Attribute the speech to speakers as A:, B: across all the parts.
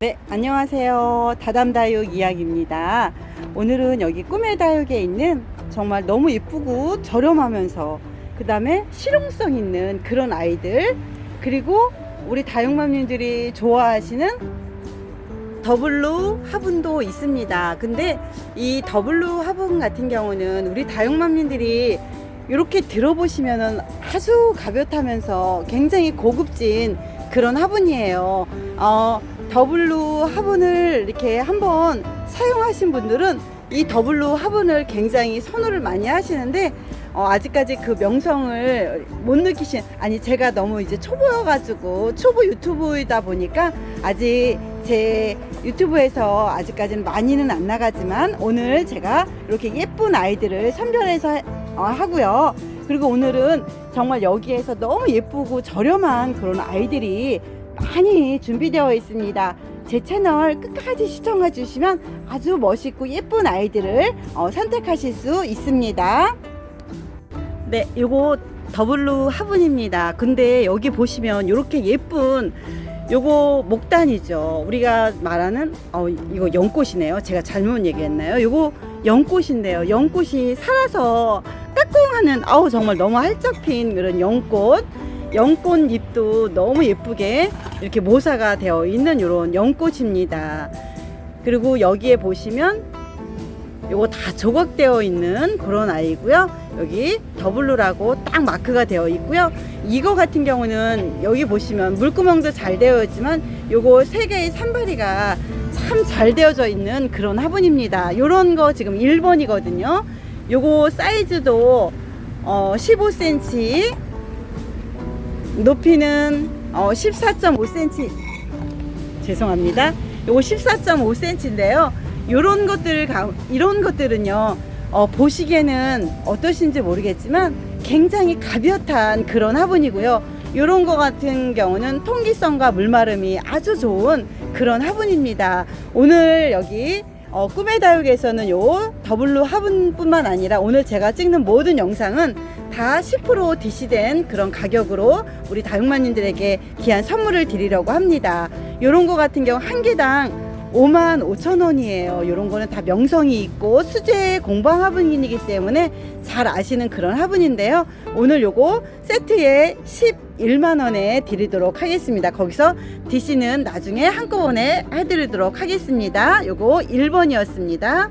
A: 네, 안녕하세요. 다담다육 이야기입니다. 오늘은 여기 꿈의 다육에 있는 정말 너무 예쁘고 저렴하면서 그 다음에 실용성 있는 그런 아이들 그리고 우리 다육맘님들이 좋아하시는 더블로 화분도 있습니다. 근데 이 더블로 화분 같은 경우는 우리 다육맘님들이 이렇게 들어보시면은 아주 가볍다면서 굉장히 고급진 그런 화분이에요. 어, 더블로 화분을 이렇게 한번 사용하신 분들은 이 더블로 화분을 굉장히 선호를 많이 하시는데 어, 아직까지 그 명성을 못 느끼신 아니 제가 너무 이제 초보여가지고 초보 유튜브이다 보니까 아직 제 유튜브에서 아직까지는 많이는 안 나가지만 오늘 제가 이렇게 예쁜 아이들을 선별해서 어, 하고요. 그리고 오늘은 정말 여기에서 너무 예쁘고 저렴한 그런 아이들이 많이 준비되어 있습니다. 제 채널 끝까지 시청해 주시면 아주 멋있고 예쁜 아이들을 어, 선택하실 수 있습니다. 네, 요거 더블루 화분입니다. 근데 여기 보시면 이렇게 예쁜 요거 목단이죠. 우리가 말하는 어 이거 연꽃이네요. 제가 잘못 얘기했나요? 요거 연꽃인데요. 연꽃이 살아서 까꿍하는 아우 정말 너무 활짝 핀 그런 연꽃. 연꽃 잎도 너무 예쁘게 이렇게 모사가 되어 있는 이런 연꽃입니다. 그리고 여기에 보시면 요거 다 조각되어 있는 그런 아이고요. 여기 더블루라고 딱 마크가 되어 있고요. 이거 같은 경우는 여기 보시면 물구멍도 잘 되어 있지만 요거 세 개의 산발이가 참 잘 되어져 있는 그런 화분입니다. 요런 거 지금 1번이거든요. 요거 사이즈도 어 15cm 높이는 어 14.5cm 죄송합니다. 요거 14.5cm인데요. 요런 것들 가- 이런 것들은요. 어, 보시기에는 어떠신지 모르겠지만 굉장히 가볍한 그런 화분이고요. 요런 거 같은 경우는 통기성과 물마름이 아주 좋은 그런 화분입니다. 오늘 여기 어, 꿈의 다육에서는 요 더블로 화분뿐만 아니라 오늘 제가 찍는 모든 영상은 다 10% DC된 그런 가격으로 우리 다육마님들에게 귀한 선물을 드리려고 합니다. 요런 거 같은 경우 한 개당 5만 5천 원이에요. 이런 거는 다 명성이 있고 수제 공방 화분이기 때문에 잘 아시는 그런 화분인데요. 오늘 요거 세트에 11만 원에 드리도록 하겠습니다. 거기서 DC는 나중에 한꺼번에 해드리도록 하겠습니다. 요거 1번이었습니다.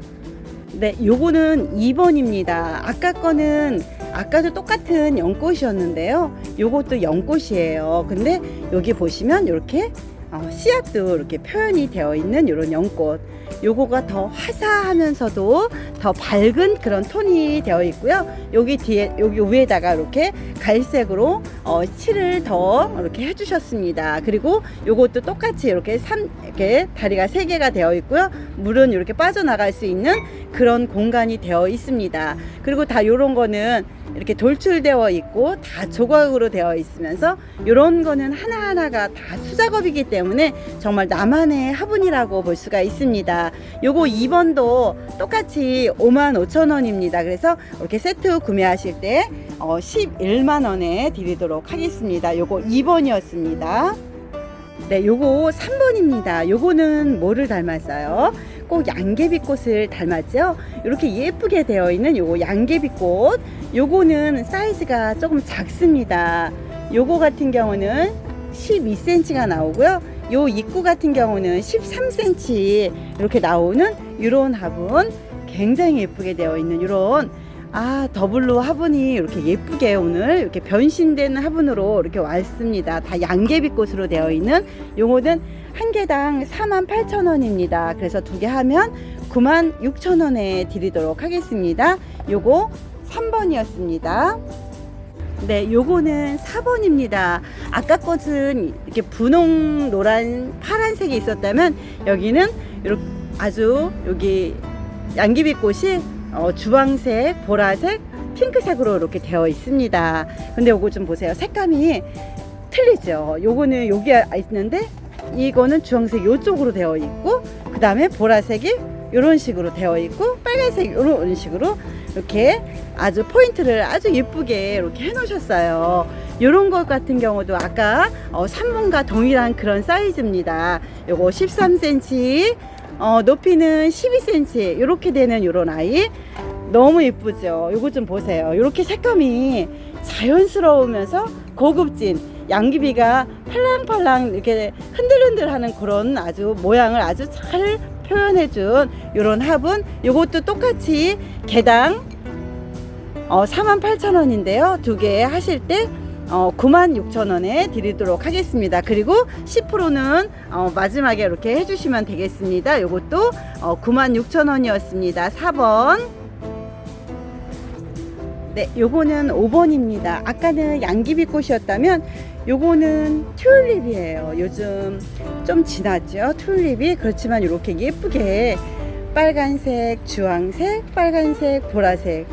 A: 네, 요거는 2번입니다. 아까 거는 아까도 똑같은 연꽃이었는데요. 요것도 연꽃이에요. 근데 여기 보시면 이렇게 어, 씨앗도 이렇게 표현이 되어 있는 이런 연꽃. 요거가 더 화사하면서도 더 밝은 그런 톤이 되어 있고요. 여기 뒤에 여기 위에다가 이렇게 갈색으로 어, 칠을 더 이렇게 해주셨습니다. 그리고 요것도 똑같이 이렇게 삼 이렇게 다리가 세 개가 되어 있고요. 물은 이렇게 빠져나갈 수 있는 그런 공간이 되어 있습니다. 그리고 다 요런 거는 이렇게 돌출되어 있고 다 조각으로 되어 있으면서 이런 거는 하나하나가 다 수작업이기 때문에 정말 나만의 화분이라고 볼 수가 있습니다. 요거 2번도 똑같이 5만 5천 원입니다. 그래서 이렇게 세트 구매하실 때 어, 11만 원에 드리도록 하겠습니다. 요거 2번이었습니다. 네, 요거 3번입니다. 요거는 뭐를 닮았어요? 꼭 양귀비꽃을 닮았죠? 이렇게 예쁘게 되어 있는 요거 양귀비꽃. 요거는 사이즈가 조금 작습니다. 요거 같은 경우는 12cm가 나오고요. 요 입구 같은 경우는 13cm 이렇게 나오는 이런 화분 굉장히 예쁘게 되어 있는 이런 아 더블로 화분이 이렇게 예쁘게 오늘 이렇게 변신된 화분으로 이렇게 왔습니다. 다 양개비꽃으로 되어 있는 요거는 한 개당 4만 8천 원입니다. 그래서 두 개 하면 9만 6천 원에 드리도록 하겠습니다. 요거 3번이었습니다. 네, 요거는 4번입니다. 아까 것은 이렇게 분홍, 노란, 파란색이 있었다면 여기는 이렇게 아주 여기 양귀비꽃이 어, 주황색, 보라색, 핑크색으로 이렇게 되어 있습니다. 근데 요거 좀 보세요. 색감이 틀리죠. 요거는 여기 있는데 이거는 주황색 요쪽으로 되어 있고 그 다음에 보라색이 이런 식으로 되어 있고 빨간색 이런 식으로 이렇게 아주 포인트를 아주 예쁘게 이렇게 해 놓으셨어요. 요런 것 같은 경우도 아까 어, 3번과 동일한 그런 사이즈입니다. 요거 13cm, 어, 높이는 12cm 이렇게 되는 요런 아이 너무 예쁘죠. 요거 좀 보세요. 이렇게 색감이 자연스러우면서 고급진 양귀비가 팔랑팔랑 이렇게 흔들흔들 하는 그런 아주 모양을 아주 잘 표현해준 이런 화분 요것도 똑같이 개당 어, 48,000원인데요. 두 개 하실 때 어, 96,000원에 드리도록 하겠습니다. 그리고 10%는 어, 마지막에 이렇게 해주시면 되겠습니다. 요것도 어, 96,000원이었습니다. 4번. 네, 요거는 5번입니다. 아까는 양귀비꽃이었다면 요거는 튤립이에요. 요즘 좀 진하죠. 튤립이 그렇지만 이렇게 예쁘게 빨간색, 주황색, 빨간색, 보라색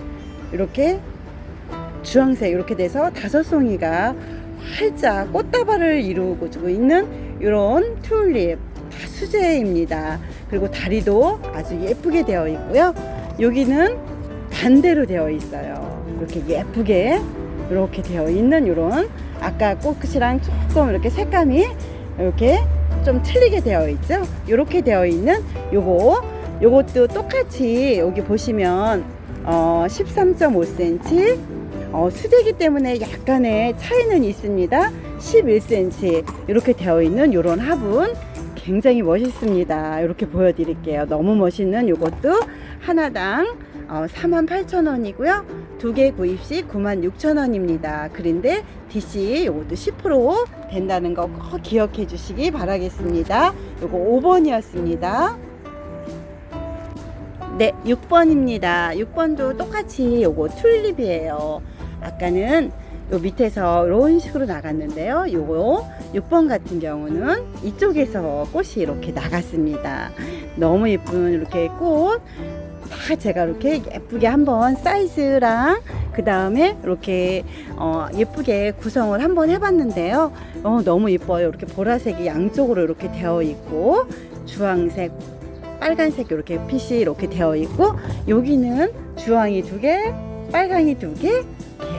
A: 이렇게 주황색 이렇게 돼서 다섯 송이가 활짝 꽃다발을 이루고 있는 이런 튤립 다 수제입니다. 그리고 다리도 아주 예쁘게 되어 있고요. 여기는 반대로 되어 있어요. 이렇게 예쁘게 이렇게 되어 있는 이런 아까 꽃이랑 조금 이렇게 색감이 이렇게 좀 틀리게 되어 있죠. 이렇게 되어 있는 요거 요것도 똑같이 여기 보시면 어 13.5cm 어, 수제기 때문에 약간의 차이는 있습니다. 11cm 이렇게 되어 있는 이런 화분 굉장히 멋있습니다. 이렇게 보여드릴게요. 너무 멋있는 이것도 하나당 어, 48,000원이고요. 두 개 구입 시 96,000원입니다. 그런데 DC 이것도 10% 된다는 거 꼭 기억해 주시기 바라겠습니다. 요거 5번이었습니다. 네, 6번입니다. 6번도 똑같이 요거 튤립이에요. 아까는 요 밑에서 이런 식으로 나갔는데요. 요거 6번 같은 경우는 이쪽에서 꽃이 이렇게 나갔습니다. 너무 예쁜 이렇게 꽃. 다 제가 이렇게 예쁘게 한번 사이즈랑 그 다음에 이렇게 어 예쁘게 구성을 한번 해봤는데요. 어 너무 예뻐요. 이렇게 보라색이 양쪽으로 이렇게 되어 있고 주황색, 빨간색 이렇게 핏이 이렇게 되어 있고 여기는 주황이 두 개, 빨강이 두 개,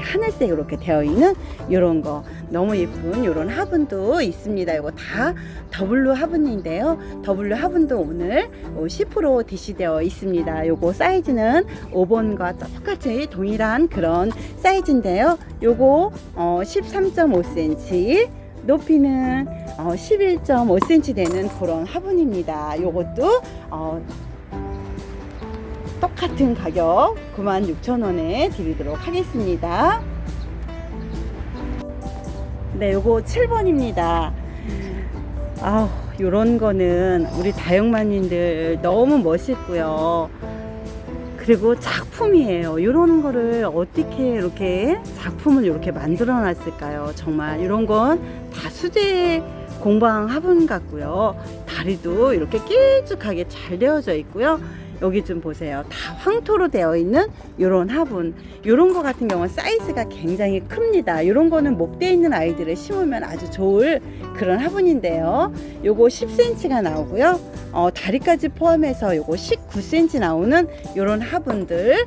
A: 하늘색 이렇게 되어 있는 이런 거 너무 예쁜 이런 화분도 있습니다. 이거 다 더블로 화분인데요. 더블로 화분도 오늘 10% 디시되어 있습니다. 요거 사이즈는 5번과 똑같이 동일한 그런 사이즈인데요. 요거 어 13.5cm 높이는 어 11.5cm 되는 그런 화분입니다. 요것도 어 똑같은 가격 96,000원에 드리도록 하겠습니다. 네, 요거 7번입니다. 아, 요런 거는 우리 다육마님들 너무 멋있고요. 그리고 작품이에요. 이런 거를 어떻게 이렇게 작품을 이렇게 만들어 놨을까요? 정말 이런 건 다 수제 공방 화분 같고요. 다리도 이렇게 길쭉하게 잘 되어져 있고요. 여기 좀 보세요. 다 황토로 되어 있는 이런 화분. 이런 거 같은 경우는 사이즈가 굉장히 큽니다. 이런 거는 목대 있는 아이들을 심으면 아주 좋을 그런 화분인데요. 요거 10cm가 나오고요. 어, 다리까지 포함해서 요거 19cm 나오는 이런 화분들.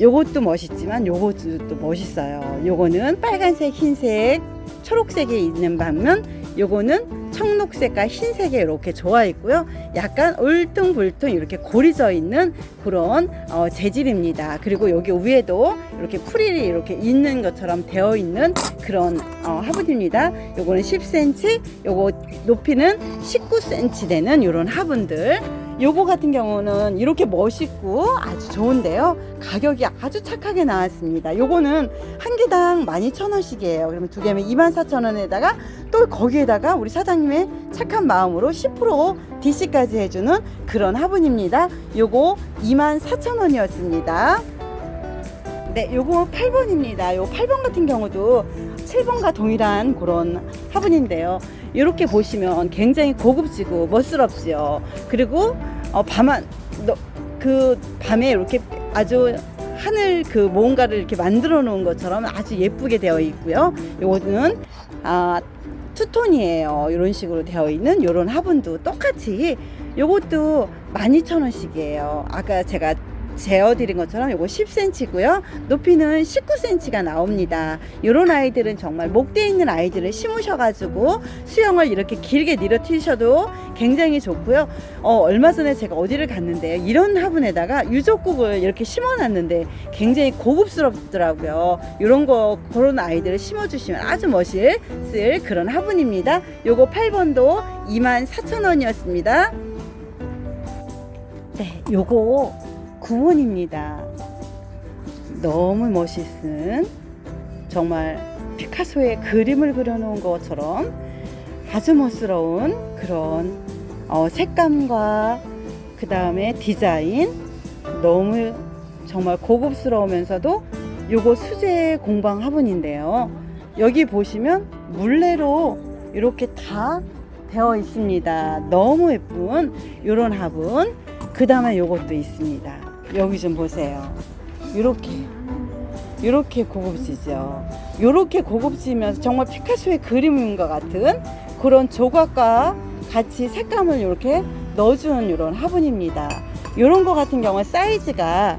A: 요것도 멋있지만 요것도 또 멋있어요. 요거는 빨간색, 흰색, 초록색에 있는 반면 요거는 청록색과 흰색에 이렇게 좋아 있고요. 약간 울퉁불퉁 이렇게 고리져 있는 그런 어, 재질입니다. 그리고 여기 위에도 이렇게 풀이 이렇게 있는 것처럼 되어 있는 그런 어, 화분입니다. 요거는 10cm, 요거 높이는 19cm 되는 이런 화분들. 요거 같은 경우는 이렇게 멋있고 아주 좋은데요. 가격이 아주 착하게 나왔습니다. 요거는 한 개당 12,000원씩이에요. 그러면 두 개면 24,000원에다가 또 거기에다가 우리 사장님의 착한 마음으로 10% DC까지 해주는 그런 화분입니다. 요거 24,000원이었습니다. 네, 요거 8번입니다. 요 8번 같은 경우도 7번과 동일한 그런 화분인데요. 이렇게 보시면 굉장히 고급지고 멋스럽지요. 그리고 어, 밤한 너- 그 밤에 이렇게 아주 하늘 그 뭔가를 이렇게 만들어 놓은 것처럼 아주 예쁘게 되어 있고요. 요거는 아 투톤이에요. 이런 식으로 되어 있는 이런 화분도 똑같이 요것도 12,000원씩이에요. 아까 제가 재어드린 것처럼 요거 10cm고요. 높이는 19cm가 나옵니다. 요런 아이들은 정말 목대 있는 아이들을 심으셔가지고 수영을 이렇게 길게 내려티셔도 굉장히 좋고요. 어, 얼마 전에 제가 어디를 갔는데 이런 화분에다가 유적국을 이렇게 심어놨는데 굉장히 고급스럽더라고요. 이런 거 그런 아이들을 심어주시면 아주 멋있을 그런 화분입니다. 요거 8번도 24,000원이었습니다. 네, 요거 구원입니다. 너무 멋있은 정말 피카소의 그림을 그려놓은 것처럼 아주 멋스러운 그런 어, 색감과 그 다음에 디자인 너무 정말 고급스러우면서도 요거 수제 공방 화분인데요. 여기 보시면 물레로 이렇게 다 되어 있습니다. 너무 예쁜 이런 화분. 그 다음에 요것도 있습니다. 여기 좀 보세요. 이렇게 이렇게 고급지죠. 이렇게 고급지면서 정말 피카소의 그림인 것 같은 그런 조각과 같이 색감을 이렇게 넣어주는 이런 화분입니다. 이런 거 같은 경우는 사이즈가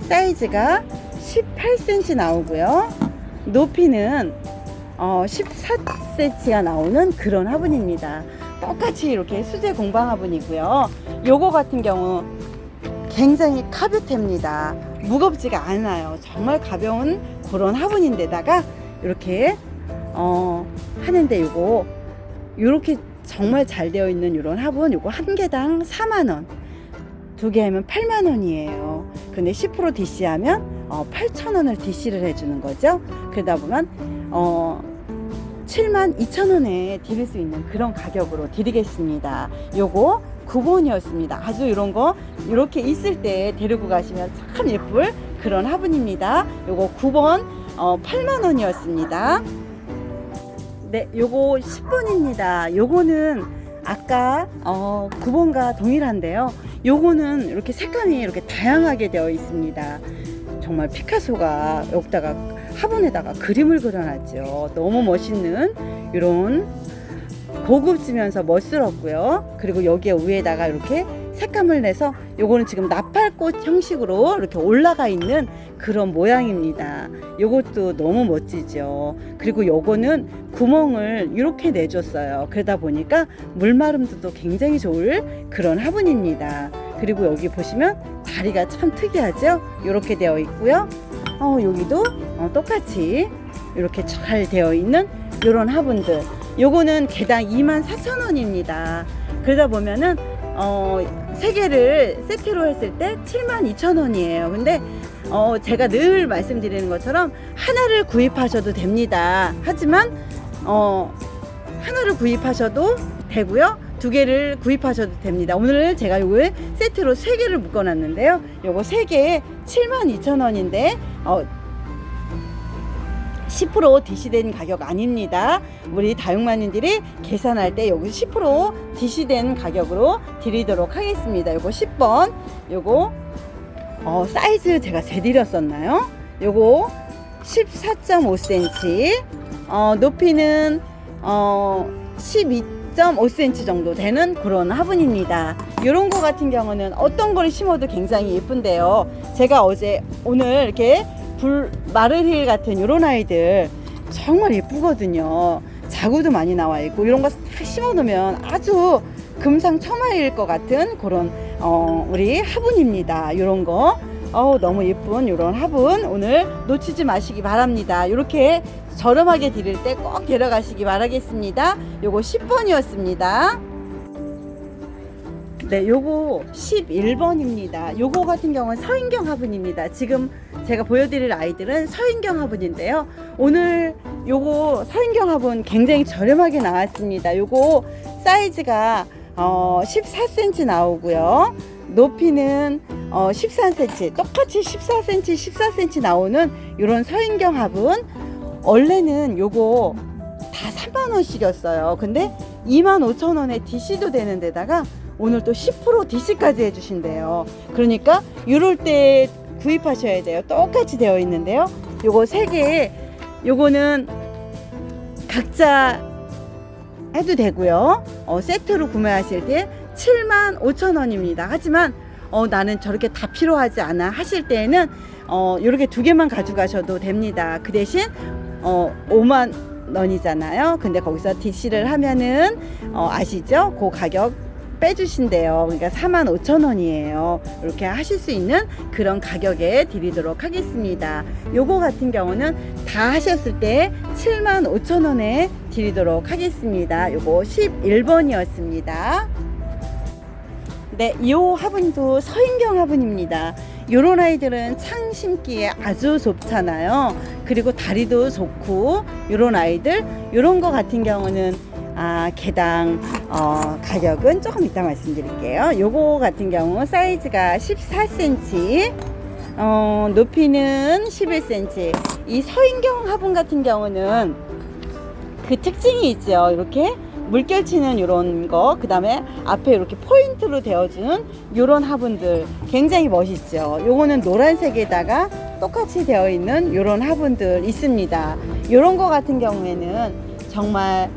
A: 사이즈가 18cm 나오고요. 높이는 어, 14cm가 나오는 그런 화분입니다. 똑같이 이렇게 수제 공방 화분이고요. 요거 같은 경우 굉장히 가볍답니다. 무겁지가 않아요. 정말 가벼운 그런 화분인데다가 이렇게 어, 하는데 요거 요렇게 정말 잘 되어 있는 이런 화분 요거 한 개당 4만 원. 두 개 하면 8만 원이에요. 근데 10% DC 하면 어, 8천 원을 DC를 해주는 거죠. 그러다 보면 어, 7만 2천 원에 드릴 수 있는 그런 가격으로 드리겠습니다. 요거 9번이었습니다. 아주 이런 거 이렇게 있을 때 데리고 가시면 참 예쁠 그런 화분입니다. 요거 9번 어, 8만 원이었습니다. 네, 요거 10번입니다. 요거는 아까 어, 9번과 동일한데요. 요거는 이렇게 색감이 이렇게 다양하게 되어 있습니다. 정말 피카소가 여기다가 화분에다가 그림을 그려놨죠. 너무 멋있는 이런 고급지면서 멋스럽고요. 그리고 여기에 위에다가 이렇게 색감을 내서 요거는 지금 나팔꽃 형식으로 이렇게 올라가 있는 그런 모양입니다. 요것도 너무 멋지죠. 그리고 요거는 구멍을 이렇게 내줬어요. 그러다 보니까 물마름도 굉장히 좋을 그런 화분입니다. 그리고 여기 보시면 다리가 참 특이하죠? 이렇게 되어 있고요. 어, 여기도 어, 똑같이 이렇게 잘 되어 있는 이런 화분들. 요거는 개당 24,000원입니다. 그러다 보면은 어, 세 개를 세트로 했을 때 72,000원이에요. 근데 어, 제가 늘 말씀드리는 것처럼 하나를 구입하셔도 됩니다. 하지만 어, 하나를 구입하셔도 되고요. 두 개를 구입하셔도 됩니다. 오늘 제가 요거 세트로 세 개를 묶어 놨는데요. 요거 세 개에 72,000원인데 어, 10% DC된 가격 아닙니다. 우리 다육마님들이 계산할 때 여기 10% DC된 가격으로 드리도록 하겠습니다. 요거 10번, 요거 어, 사이즈 제가 재드렸었나요? 요거 14.5cm, 어, 높이는 어, 12.5cm 정도 되는 그런 화분입니다. 이런 거 같은 경우는 어떤 걸 심어도 굉장히 예쁜데요. 제가 어제 오늘 이렇게 불 마르힐 같은 이런 아이들 정말 예쁘거든요. 자구도 많이 나와 있고 이런 거딱 심어 놓으면 아주 금상첨화일 것 같은 그런 어, 우리 화분입니다. 이런 거. 어우, 너무 예쁜 이런 화분 오늘 놓치지 마시기 바랍니다. 이렇게 저렴하게 드릴 때 꼭 데려가시기 바라겠습니다. 요거 10번이었습니다. 네, 요거 11번입니다. 요거 같은 경우는 서인경 화분입니다. 지금 제가 보여드릴 아이들은 서인경 화분인데요. 오늘 요거 서인경 화분 굉장히 저렴하게 나왔습니다. 요거 사이즈가 어, 14cm 나오고요. 높이는 어, 13cm, 똑같이 14cm, 14cm 나오는 이런 서인경 화분. 원래는 요거 다 3만 원씩이었어요. 근데 2만 5천 원에 DC도 되는 데다가 오늘 또 10% DC까지 해주신대요. 그러니까 이럴 때 구입하셔야 돼요. 똑같이 되어 있는데요. 요거 세 개, 요거는 각자 해도 되고요. 어, 세트로 구매하실 때 7만 5천 원입니다. 하지만 어, 나는 저렇게 다 필요하지 않아 하실 때에는 어, 이렇게 두 개만 가져가셔도 됩니다. 그 대신 어, 5만 원이잖아요. 근데 거기서 DC를 하면은 어, 아시죠? 그 가격 빼주신대요. 그러니까 4만 5천 원이에요. 이렇게 하실 수 있는 그런 가격에 드리도록 하겠습니다. 요거 같은 경우는 다 하셨을 때 7만 5천 원에 드리도록 하겠습니다. 요거 11번이었습니다. 네, 이 화분도 서인경 화분입니다. 요런 아이들은 창 심기에 아주 좋잖아요. 그리고 다리도 좋고 요런 아이들 요런 거 같은 경우는 아, 개당 어, 가격은 조금 이따 말씀드릴게요. 요거 같은 경우 사이즈가 14cm, 어, 높이는 11cm. 이 서인경 화분 같은 경우는 그 특징이 있죠. 이렇게 물결치는 이런 거, 그 다음에 앞에 이렇게 포인트로 되어주는 이런 화분들 굉장히 멋있죠. 요거는 노란색에다가 똑같이 되어 있는 이런 화분들 있습니다. 이런 거 같은 경우에는 정말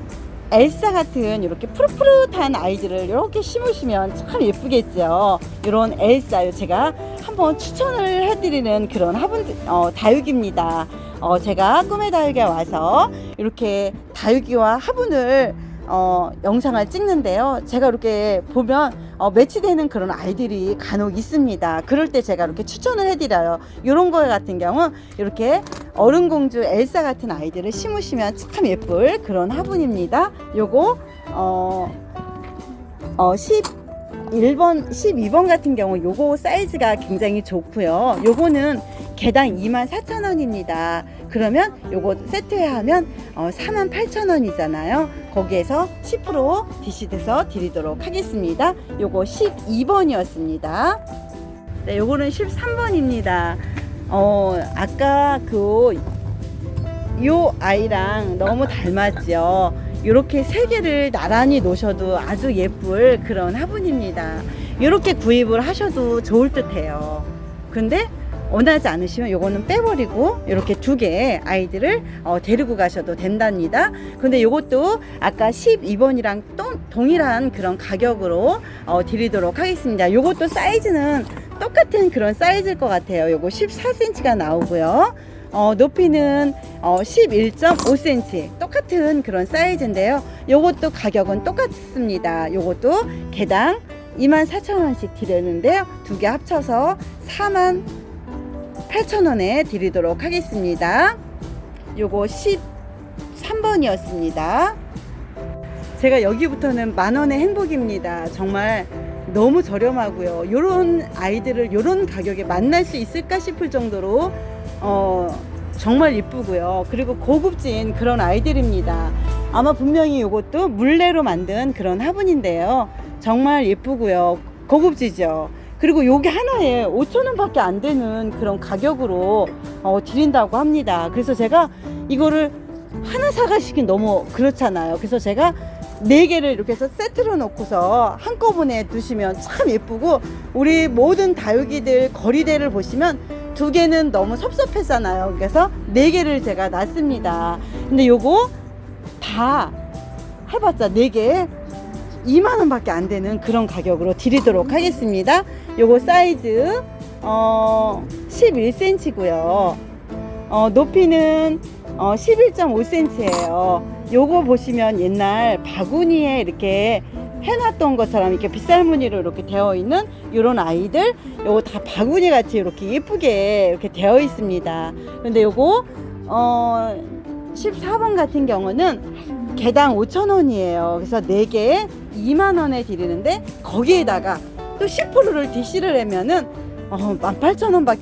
A: 엘사 같은 이렇게 푸릇푸릇한 아이들을 이렇게 심으시면 참 예쁘겠죠. 이런 엘사 제가 한번 추천을 해드리는 그런 화분 어, 다육입니다. 어, 제가 꿈의 다육에 와서 이렇게 다육이와 화분을 어, 영상을 찍는데요. 제가 이렇게 보면 어, 매치되는 그런 아이들이 간혹 있습니다. 그럴 때 제가 이렇게 추천을 해드려요. 이런 거 같은 경우 이렇게 어른공주 엘사 같은 아이들을 심으시면 참 예쁠 그런 화분입니다. 요거 어, 어 11번, 12번 같은 경우 요거 사이즈가 굉장히 좋고요. 요거는 개당 24,000원입니다. 그러면 요거 세트하면 어, 48,000원이잖아요. 거기에서 10% DC돼서 드리도록 하겠습니다. 요거 12번이었습니다. 네, 요거는 13번입니다. 어, 아까 그, 요 아이랑 너무 닮았죠. 이렇게 세 개를 나란히 놓으셔도 아주 예쁠 그런 화분입니다. 이렇게 구입을 하셔도 좋을 듯 해요. 근데 원하지 않으시면 요거는 빼버리고 이렇게 두 개 아이들을 어, 데리고 가셔도 된답니다. 근데 요것도 아까 12번이랑 또 동일한 그런 가격으로 어, 드리도록 하겠습니다. 요것도 사이즈는 똑같은 그런 사이즈일 것 같아요. 요거 14cm가 나오고요. 어, 높이는 어, 11.5cm 똑같은 그런 사이즈인데요. 요것도 가격은 똑같습니다. 요것도 개당 24,000원씩 드리는데요. 두 개 합쳐서 4만 8,000원에 드리도록 하겠습니다. 요거 13번이었습니다. 제가 여기부터는 만원의 행복입니다. 정말 너무 저렴하고요. 요런 아이들을 요런 가격에 만날 수 있을까 싶을 정도로 어, 정말 이쁘고요. 그리고 고급진 그런 아이들입니다. 아마 분명히 이것도 물레로 만든 그런 화분인데요. 정말 예쁘고요. 고급지죠. 그리고 요게 하나에 5천원밖에 안 되는 그런 가격으로 어, 드린다고 합니다. 그래서 제가 이거를 하나 사가시긴 너무 그렇잖아요. 그래서 제가 네 개를 이렇게 해서 세트로 놓고서 한꺼번에 두시면 참 예쁘고 우리 모든 다육이들 거리대를 보시면 두 개는 너무 섭섭했잖아요. 그래서 네 개를 제가 놨습니다. 근데 요거 다 해봤자 네 개 2만 원 밖에 안 되는 그런 가격으로 드리도록 하겠습니다. 요거 사이즈 어 11cm고요. 어 높이는 어 11.5cm예요. 요거 보시면 옛날 바구니에 이렇게 해놨던 것처럼 이렇게 빗살무늬로 이렇게 되어 있는 이런 아이들 요거 다 바구니 같이 이렇게 예쁘게 이렇게 되어 있습니다. 근데 요거 어 14번 같은 경우는 개당 5,000원이에요. 그래서 4개에 2만 원에 드리는데 거기에다가 또 10%를 DC를 내면은 어 18,000원밖에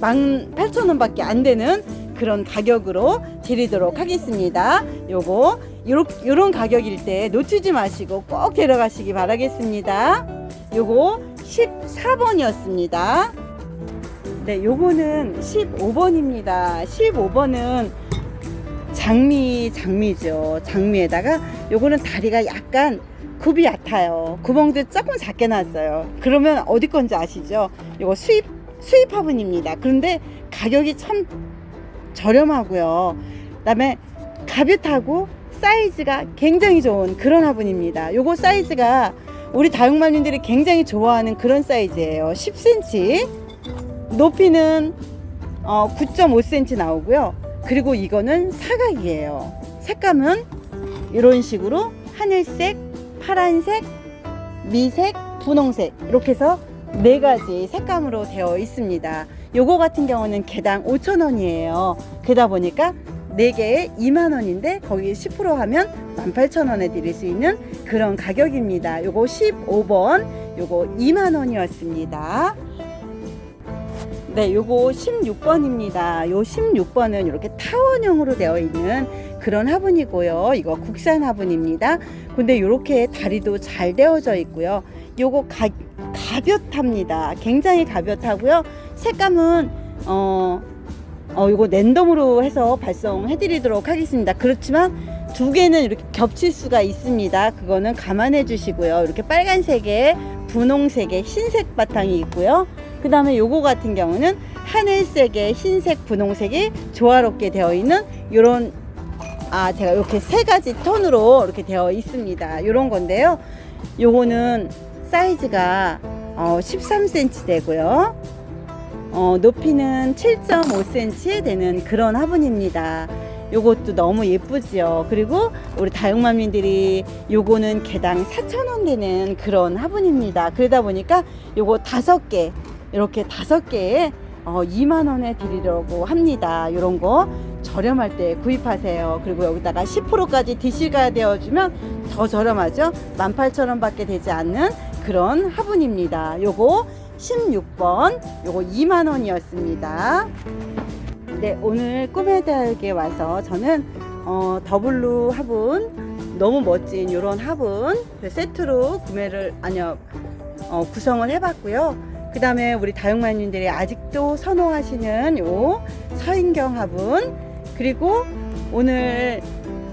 A: 18,000원밖에 안 되는 그런 가격으로 드리도록 하겠습니다. 요거 요런, 요런 가격일 때 놓치지 마시고 꼭 데려가시기 바라겠습니다. 요거 14번이었습니다. 네, 요거는 15번입니다. 15번은 장미, 장미죠. 장미에다가 요거는 다리가 약간 굽이 얕아요. 구멍도 조금 작게 났어요. 그러면 어디 건지 아시죠? 요거 수입, 수입 화분입니다. 그런데 가격이 참 저렴하고요. 그다음에 가볍하고 사이즈가 굉장히 좋은 그런 화분입니다. 요거 사이즈가 우리 다육맘님들이 굉장히 좋아하는 그런 사이즈예요. 10cm. 높이는 어, 9.5cm 나오고요. 그리고 이거는 사각이에요. 색감은 이런 식으로 하늘색, 파란색, 미색, 분홍색 이렇게 해서 네 가지 색감으로 되어 있습니다. 요거 같은 경우는 개당 5,000원이에요. 그러다 보니까 4개에 2만 원인데 거기 10% 하면 18,000원에 드릴 수 있는 그런 가격입니다. 요거 15번, 요거 2만 원이었습니다. 네, 요거 16번입니다. 요 16번은 이렇게 타원형으로 되어 있는 그런 화분이고요. 이거 국산 화분입니다. 근데 이렇게 다리도 잘 되어져 있고요. 요거 가, 가볍답니다. 굉장히 가볍다고요. 색감은 어, 어 요거 랜덤으로 해서 발송해 드리도록 하겠습니다. 그렇지만 두 개는 이렇게 겹칠 수가 있습니다. 그거는 감안해 주시고요. 이렇게 빨간색에 분홍색에 흰색 바탕이 있고요. 그 다음에 요거 같은 경우는 하늘색에 흰색, 분홍색이 조화롭게 되어 있는 요런 아 제가 이렇게 세 가지 톤으로 이렇게 되어 있습니다. 요런 건데요. 요거는 사이즈가 어, 13cm 되고요. 어, 높이는 7.5cm 되는 그런 화분입니다. 요것도 너무 예쁘지요. 그리고 우리 다육맘님들이 요거는 개당 4,000원 되는 그런 화분입니다. 그러다 보니까 요거 다섯 개 이렇게 다섯 개에 어, 2만 원에 드리려고 합니다. 요런 거 저렴할 때 구입하세요. 그리고 여기다가 10%까지 DC가 되어주면 더 저렴하죠. 18,000원 밖에 되지 않는 그런 화분입니다. 요거 16번, 요거 2만 원이었습니다. 네, 오늘 꿈의 다육에 와서 저는 어, 더블루 화분 너무 멋진 이런 화분 그 세트로 구매를 아니요 어, 구성을 해봤고요. 그 다음에 우리 다육마님들이 아직도 선호하시는 요 서인경 화분 그리고 오늘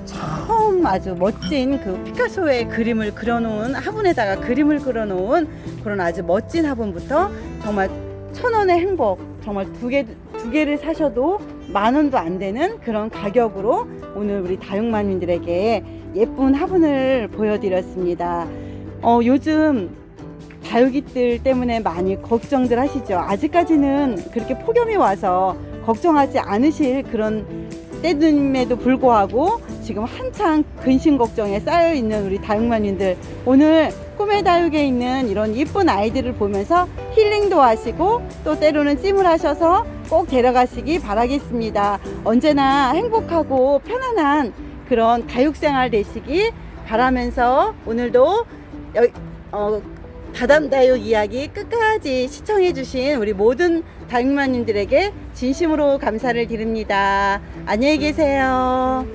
A: 처음 아주 멋진 그 피카소의 그림을 그려놓은 화분에다가 그림을 그려놓은 그런 아주 멋진 화분부터 정말 천 원의 행복 정말 두 개 두 개를 사셔도 만 원도 안 되는 그런 가격으로 오늘 우리 다육마님들에게 예쁜 화분을 보여드렸습니다. 어, 요즘 다육이들 때문에 많이 걱정들 하시죠. 아직까지는 그렇게 폭염이 와서 걱정하지 않으실 그런 때임에도 불구하고 지금 한창 근심 걱정에 쌓여 있는 우리 다육마님들 오늘 꿈의 다육에 있는 이런 예쁜 아이들을 보면서 힐링도 하시고 또 때로는 찜을 하셔서 꼭 데려가시기 바라겠습니다. 언제나 행복하고 편안한 그런 다육생활 되시기 바라면서 오늘도 여, 어, 다담다육 이야기 끝까지 시청해주신 우리 모든 다육마님들에게 진심으로 감사를 드립니다. 안녕히 계세요.